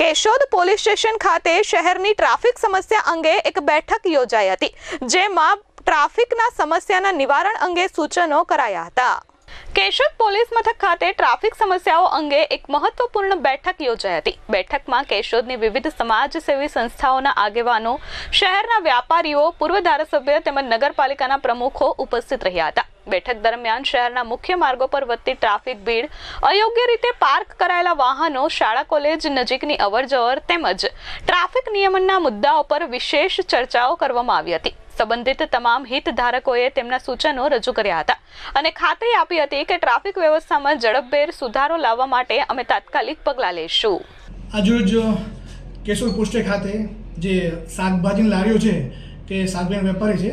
Keshod police station ખાતે શહેરની traffic સમસ્યા અંગે એક બેઠક યોજાઈ હતી, જેમાં ટ્રાફિકના સમસ્યાના નિવારણ અંગે સૂચનો કરાયા હતા. કેશોદ પોલીસ મથક ખાતે ટ્રાફિક સમસ્યાઓ અંગે એક મહત્વપૂર્ણ બેઠક યોજાઈ હતી. બેઠકમાં કેશોદની વિવિધ સમાજસેવી સંસ્થાઓના આગેવાનો, શહેરના વ્યાપારીઓ, પૂર્વ ધારાસભ્ય તેમજ નગરપાલિકાના પ્રમુખો ઉપસ્થિત રહ્યા હતા. બેઠક દરમિયાન શહેરના મુખ્ય માર્ગો પર વધતી ટ્રાફિક ભીડ, અયોગ્ય રીતે પાર્ક કરાયેલા વાહનો, શાળા, કોલેજ નજીકની અવરજવર તેમજ ટ્રાફિક નિયમનના મુદ્દાઓ પર વિશેષ ચર્ચાઓ કરવામાં આવી હતી. સંબંધિત તમામ હિતધારકોએ તેમના સૂચનો રજૂ કર્યા હતા અને ખાતરી આપી હતી કે ટ્રાફિક વ્યવસ્થામાં ઝડપભેર સુધારો લાવવા માટે અમે તાત્કાલિક પગલાં લઈશું. આજરોજ કેશોર પુષ્ટે ખાતે જે શાકભાજીની લારીઓ છે, કે શાકભાજી વેપારી છે,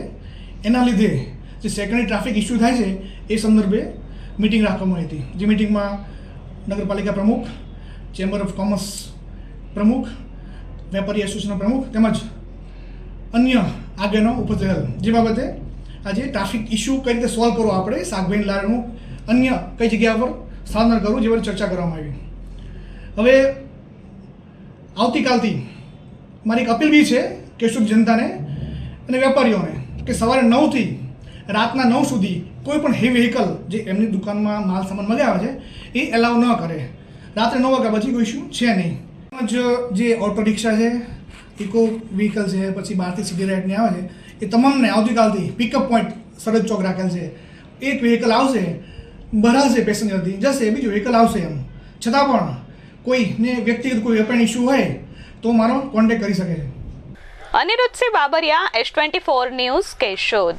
એના લીધે જે સેકન્ડરી ટ્રાફિક ઇસ્યુ થાય છે, એ સંદર્ભે મિટિંગ રાખવામાં આવી હતી. જે મિટિંગમાં નગરપાલિકા પ્રમુખ ચેમ્બર ઓફ કોમર્સ પ્રમુખ, વેપારી એસોસિએશનના પ્રમુખ તેમજ અન્ય આગેવાનો ઉપસ્થિત જે બાબતે આજે ટ્રાફિક ઇસ્યુ કઈ રીતે સોલ્વ કરવો આપણે શાકભાઈ લારીનું અન્ય કઈ જગ્યા પર સ્થાનાંતર કરવું, જે પર ચર્ચા કરવામાં આવી. હવે આવતીકાલથી મારી એક અપીલ બી છે કેશોદ જનતાને અને વેપારીઓને કે સવારે નવથી રાતના નવ સુધી કોઈ પણ હેવી વ્હીકલ જે એમની દુકાનમાં માલ સામાન મગાવે છે, એ એલાવ ન કરે. રાત્રે નવ વાગ્યા પછી કોઈ ઇસ્યુ છે નહીં. તેમજ જે ઓટો રિક્ષા છે ઇકો વ્હીકલ છે, પછી બહારથી સિટી રાઇડની આવે છે, એ તમામને આવતીકાલથી પિકઅપ પોઈન્ટ સરહદ ચોક રાખેલ છે. એક વ્હીકલ આવશે, ભરાશે પેસેન્જરથી જશે, બીજું વ્હીકલ આવશે એમ. છતાં પણ કોઈને વ્યક્તિગત કોઈ વેપારી ઇસ્યુ હોય, તો મારો કોન્ટેક્ટ કરી શકે છે. Anirudhsinh Babariya S twenty four news Keshod.